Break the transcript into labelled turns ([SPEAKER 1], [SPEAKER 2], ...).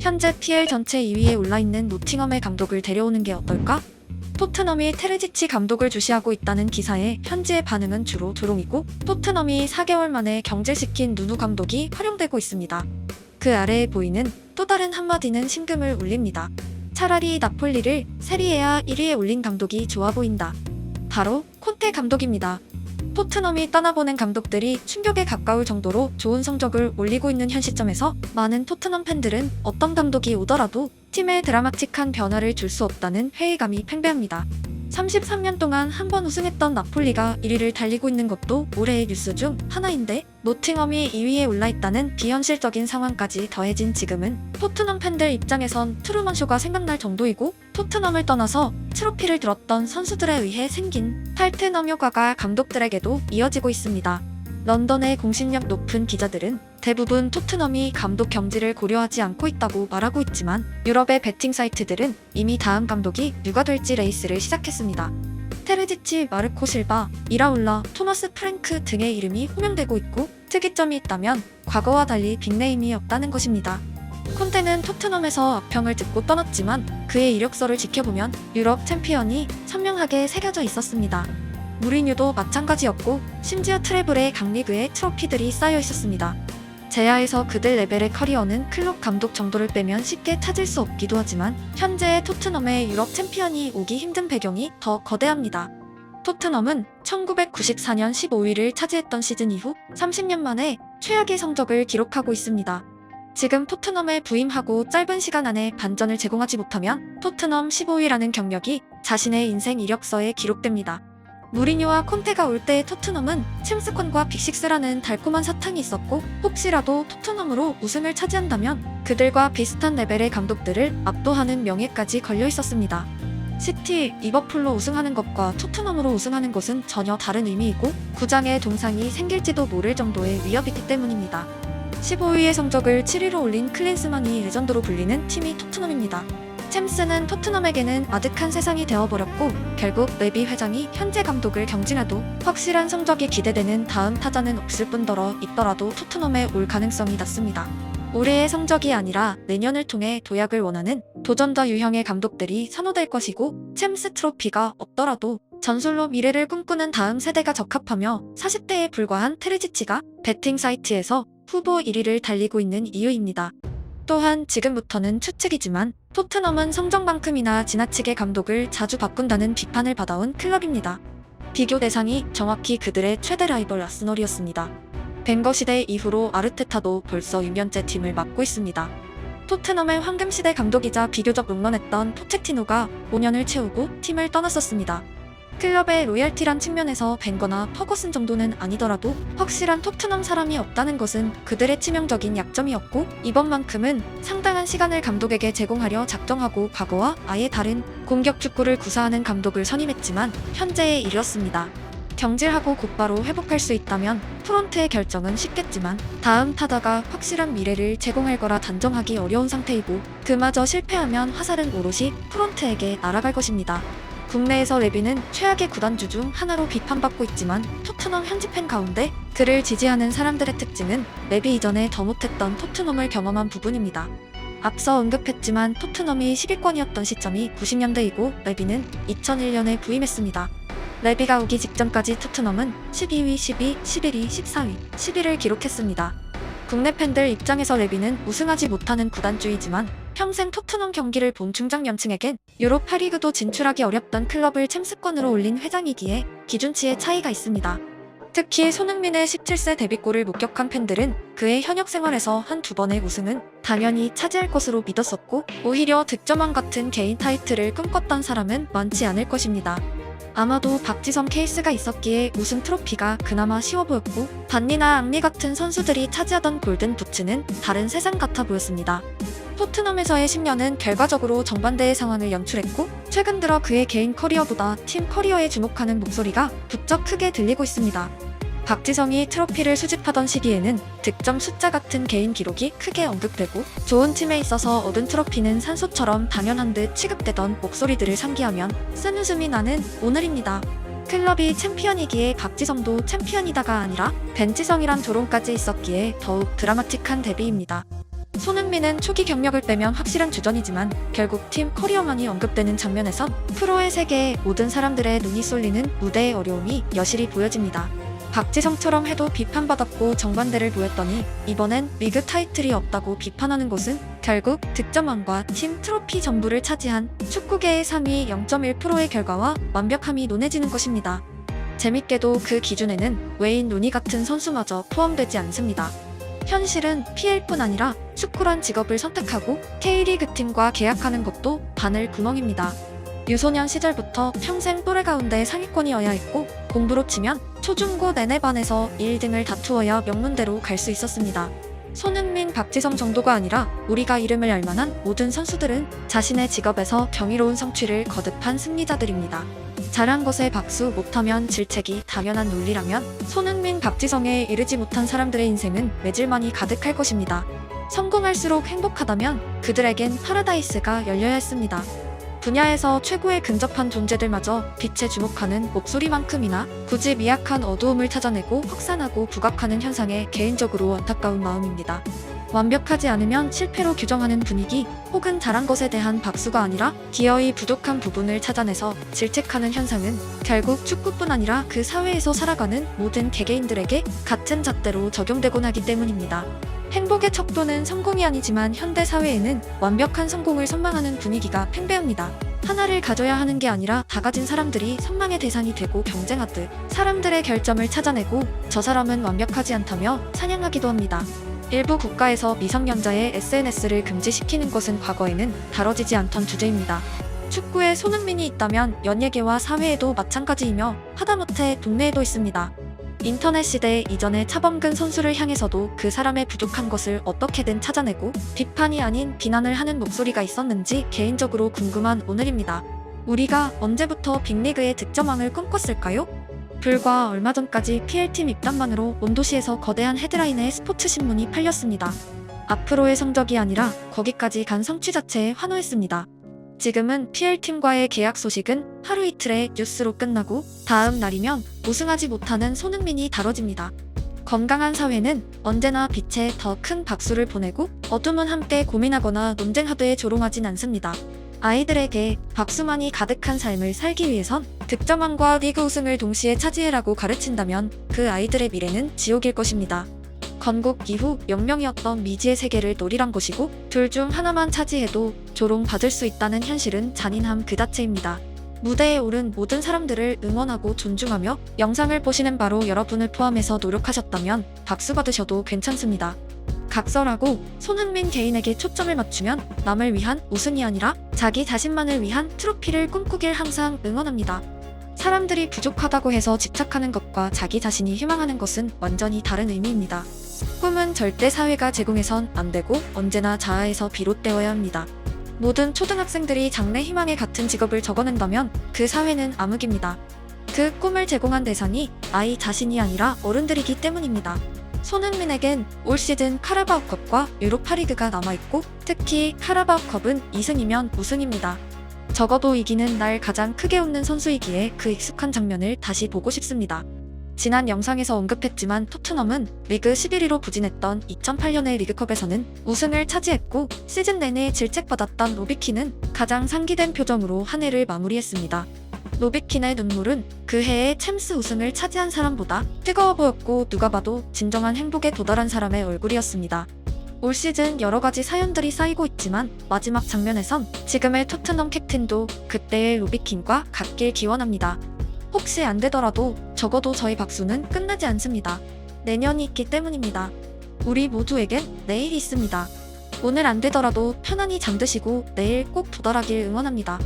[SPEAKER 1] 현재 PL 전체 2위에 올라있는 노팅엄의 감독을 데려오는 게 어떨까? 토트넘이 테레지치 감독을 주시하고 있다는 기사에 현지의 반응은 주로 조롱이고 토트넘이 4개월 만에 경질시킨 누누 감독이 활용되고 있습니다. 그 아래에 보이는 또 다른 한마디는 심금을 울립니다. 차라리 나폴리를 세리에아 1위에 올린 감독이 좋아 보인다. 바로 콘테 감독입니다. 토트넘이 떠나보낸 감독들이 충격에 가까울 정도로 좋은 성적을 올리고 있는 현 시점에서 많은 토트넘 팬들은 어떤 감독이 오더라도 팀에 드라마틱한 변화를 줄 수 없다는 회의감이 팽배합니다. 33년 동안 한 번 우승했던 나폴리가 1위를 달리고 있는 것도 올해의 뉴스 중 하나인데 노팅엄이 2위에 올라있다는 비현실적인 상황까지 더해진 지금은 토트넘 팬들 입장에선 트루먼쇼가 생각날 정도이고 토트넘을 떠나서 트로피를 들었던 선수들에 의해 생긴 탈트 넘 효과가 감독들에게도 이어지고 있습니다. 런던의 공신력 높은 기자들은 대부분 토트넘이 감독 경지를 고려하지 않고 있다고 말하고 있지만 유럽의 베팅 사이트들은 이미 다음 감독이 누가 될지 레이스를 시작했습니다. 테르지치, 마르코 실바, 이라울라, 토마스 프랭크 등의 이름이 호명되고 있고 특이점이 있다면 과거와 달리 빅네임이 없다는 것입니다. 콘테는 토트넘에서 악평을 듣고 떠났지만 그의 이력서를 지켜보면 유럽 챔피언이 선명하게 새겨져 있었습니다. 무리뉴도 마찬가지였고 심지어 트래블의 강리그에 트로피들이 쌓여 있었습니다. 제야에서 그들 레벨의 커리어는 클럽 감독 정도를 빼면 쉽게 찾을 수 없기도 하지만 현재의 토트넘의 유럽 챔피언이 오기 힘든 배경이 더 거대합니다. 토트넘은 1994년 15위를 차지했던 시즌 이후 30년 만에 최악의 성적을 기록하고 있습니다. 지금 토트넘에 부임하고 짧은 시간 안에 반전을 제공하지 못하면 토트넘 15위라는 경력이 자신의 인생 이력서에 기록됩니다. 무리뉴와 콘테가 올 때의 토트넘은 챔스콘과 빅식스라는 달콤한 사탕이 있었고 혹시라도 토트넘으로 우승을 차지한다면 그들과 비슷한 레벨의 감독들을 압도하는 명예까지 걸려 있었습니다. 시티, 리버풀로 우승하는 것과 토트넘으로 우승하는 것은 전혀 다른 의미이고 구장에 동상이 생길지도 모를 정도의 위협이기 때문입니다. 15위의 성적을 7위로 올린 클린스만이 레전드로 불리는 팀이 토트넘입니다. 챔스는 토트넘에게는 아득한 세상이 되어버렸고 결국 레비 회장이 현재 감독을 경질해도 확실한 성적이 기대되는 다음 타자는 없을 뿐더러 있더라도 토트넘에 올 가능성이 낮습니다. 올해의 성적이 아니라 내년을 통해 도약을 원하는 도전자 유형의 감독들이 선호될 것이고 챔스 트로피가 없더라도 전술로 미래를 꿈꾸는 다음 세대가 적합하며 40대에 불과한 테르지치가 베팅 사이트에서 후보 1위를 달리고 있는 이유입니다. 또한 지금부터는 추측이지만 토트넘은 성적만큼이나 지나치게 감독을 자주 바꾼다는 비판을 받아온 클럽입니다. 비교 대상이 정확히 그들의 최대 라이벌 아스널이었습니다. 벵거 시대 이후로 아르테타도 벌써 6년째 팀을 맡고 있습니다. 토트넘의 황금시대 감독이자 비교적 롱런했던 포체티노가 5년을 채우고 팀을 떠났었습니다. 클럽의 로열티란 측면에서 벵거나 퍼거슨 정도는 아니더라도 확실한 토트넘 사람이 없다는 것은 그들의 치명적인 약점이었고 이번만큼은 상당한 시간을 감독에게 제공하려 작정하고 과거와 아예 다른 공격 축구를 구사하는 감독을 선임했지만 현재에 이르렀습니다. 경질하고 곧바로 회복할 수 있다면 프론트의 결정은 쉽겠지만 다음 타자가 확실한 미래를 제공할 거라 단정하기 어려운 상태이고 그마저 실패하면 화살은 오롯이 프론트에게 날아갈 것입니다. 국내에서 레비는 최악의 구단주 중 하나로 비판받고 있지만 토트넘 현지 팬 가운데 그를 지지하는 사람들의 특징은 레비 이전에 더 못했던 토트넘을 경험한 부분입니다. 앞서 언급했지만 토트넘이 10위권이었던 시점이 90년대이고 레비는 2001년에 부임했습니다. 레비가 오기 직전까지 토트넘은 12위, 12, 11위, 14위, 10위를 기록했습니다. 국내 팬들 입장에서 레비는 우승하지 못하는 구단주이지만 평생 토트넘 경기를 본 중장 연층에겐 유럽 8리그도 진출하기 어렵던 클럽을 챔스권으로 올린 회장이기에 기준치의 차이가 있습니다. 특히 손흥민의 17세 데뷔골을 목격한 팬들은 그의 현역 생활에서 한 두 번의 우승은 당연히 차지할 것으로 믿었었고 오히려 득점왕 같은 개인 타이틀을 꿈꿨던 사람은 많지 않을 것입니다. 아마도 박지성 케이스가 있었기에 우승 트로피가 그나마 쉬워 보였고 반니나 앙리 같은 선수들이 차지하던 골든 부츠는 다른 세상 같아 보였습니다. 토트넘에서의 10년은 결과적으로 정반대의 상황을 연출했고 최근 들어 그의 개인 커리어보다 팀 커리어에 주목하는 목소리가 부쩍 크게 들리고 있습니다. 박지성이 트로피를 수집하던 시기에는 득점 숫자 같은 개인 기록이 크게 언급되고 좋은 팀에 있어서 얻은 트로피는 산소처럼 당연한 듯 취급되던 목소리들을 상기하면 쓴웃음이 나는 오늘입니다. 클럽이 챔피언이기에 박지성도 챔피언이다가 아니라 벤지성이란 조롱까지 있었기에 더욱 드라마틱한 데뷔입니다. 손흥민은 초기 경력을 빼면 확실한 주전이지만 결국 팀 커리어만이 언급되는 장면에선 프로의 세계에 모든 사람들의 눈이 쏠리는 무대의 어려움이 여실히 보여집니다. 박지성처럼 해도 비판받았고 정반대를 보였더니 이번엔 리그 타이틀이 없다고 비판하는 곳은 결국 득점왕과 팀 트로피 전부를 차지한 축구계의 3위 0.1%의 결과와 완벽함이 논해지는 것입니다. 재밌게도 그 기준에는 웨인 루니 같은 선수마저 포함되지 않습니다. 현실은 PL뿐 아니라 축구란 직업을 선택하고 K리그 팀과 계약하는 것도 바늘 구멍입니다. 유소년 시절부터 평생 또래 가운데 상위권이어야 했고 공부로 치면 초중고 내내 반에서 1등을 다투어야 명문대로 갈 수 있었습니다. 손흥민, 박지성 정도가 아니라 우리가 이름을 알 만한 모든 선수들은 자신의 직업에서 경이로운 성취를 거듭한 승리자들입니다. 잘한 것에 박수 못하면 질책이 당연한 논리라면 손흥민, 박지성에 이르지 못한 사람들의 인생은 매질만이 가득할 것입니다. 성공할수록 행복하다면 그들에겐 파라다이스가 열려야 했습니다. 분야에서 최고에 근접한 존재들마저 빛에 주목하는 목소리만큼이나 굳이 미약한 어두움을 찾아내고 확산하고 부각하는 현상에 개인적으로 안타까운 마음입니다. 완벽하지 않으면 실패로 규정하는 분위기 혹은 잘한 것에 대한 박수가 아니라 기어이 부족한 부분을 찾아내서 질책하는 현상은 결국 축구뿐 아니라 그 사회에서 살아가는 모든 개개인들에게 같은 잣대로 적용되곤 하기 때문입니다. 행복의 척도는 성공이 아니지만 현대 사회에는 완벽한 성공을 선망하는 분위기가 팽배합니다. 하나를 가져야 하는 게 아니라 다 가진 사람들이 선망의 대상이 되고 경쟁하듯 사람들의 결점을 찾아내고 저 사람은 완벽하지 않다며 사냥하기도 합니다. 일부 국가에서 미성년자의 SNS를 금지시키는 것은 과거에는 다뤄지지 않던 주제입니다. 축구에 손흥민이 있다면 연예계와 사회에도 마찬가지이며 하다못해 동네에도 있습니다. 인터넷 시대 이전의 차범근 선수를 향해서도 그 사람의 부족한 것을 어떻게든 찾아내고 비판이 아닌 비난을 하는 목소리가 있었는지 개인적으로 궁금한 오늘입니다. 우리가 언제부터 빅리그의 득점왕을 꿈꿨을까요? 불과 얼마 전까지 PL팀 입단만으로 몬도시에서 거대한 헤드라인의 스포츠 신문이 팔렸습니다. 앞으로의 성적이 아니라 거기까지 간 성취 자체에 환호했습니다. 지금은 PL팀과의 계약 소식은 하루 이틀의 뉴스로 끝나고 다음 날이면 우승하지 못하는 손흥민이 다뤄집니다. 건강한 사회는 언제나 빛에 더 큰 박수를 보내고 어둠은 함께 고민하거나 논쟁하되 조롱하진 않습니다. 아이들에게 박수만이 가득한 삶을 살기 위해선 득점왕과 리그 우승을 동시에 차지해라고 가르친다면 그 아이들의 미래는 지옥일 것입니다. 건국 이후 영명이었던 미지의 세계를 노리란 것이고 둘 중 하나만 차지해도 조롱받을 수 있다는 현실은 잔인함 그 자체입니다. 무대에 오른 모든 사람들을 응원하고 존중하며 영상을 보시는 바로 여러분을 포함해서 노력하셨다면 박수 받으셔도 괜찮습니다. 각설하고 손흥민 개인에게 초점을 맞추면 남을 위한 우승이 아니라 자기 자신만을 위한 트로피를 꿈꾸길 항상 응원합니다. 사람들이 부족하다고 해서 집착하는 것과 자기 자신이 희망하는 것은 완전히 다른 의미입니다. 꿈은 절대 사회가 제공해선 안 되고 언제나 자아에서 비롯되어야 합니다. 모든 초등학생들이 장래 희망에 같은 직업을 적어낸다면 그 사회는 암흑입니다. 그 꿈을 제공한 대상이 아이 자신이 아니라 어른들이기 때문입니다. 손흥민에겐 올 시즌 카라바오컵과 유로파리그가 남아있고 특히 카라바오컵은 2승이면 우승입니다. 적어도 이기는 날 가장 크게 웃는 선수이기에 그 익숙한 장면을 다시 보고 싶습니다. 지난 영상에서 언급했지만 토트넘은 리그 11위로 부진했던 2008년의 리그컵에서는 우승을 차지했고 시즌 내내 질책받았던 로비키는 가장 상기된 표정으로 한 해를 마무리했습니다. 로비킨의 눈물은 그 해의 챔스 우승을 차지한 사람보다 뜨거워 보였고 누가 봐도 진정한 행복에 도달한 사람의 얼굴이었습니다. 올 시즌 여러 가지 사연들이 쌓이고 있지만 마지막 장면에선 지금의 토트넘 캡틴도 그때의 로비킨과 같길 기원합니다. 혹시 안 되더라도 적어도 저희 박수는 끝나지 않습니다. 내년이 있기 때문입니다. 우리 모두에겐 내일이 있습니다. 오늘 안 되더라도 편안히 잠드시고 내일 꼭 도달하길 응원합니다.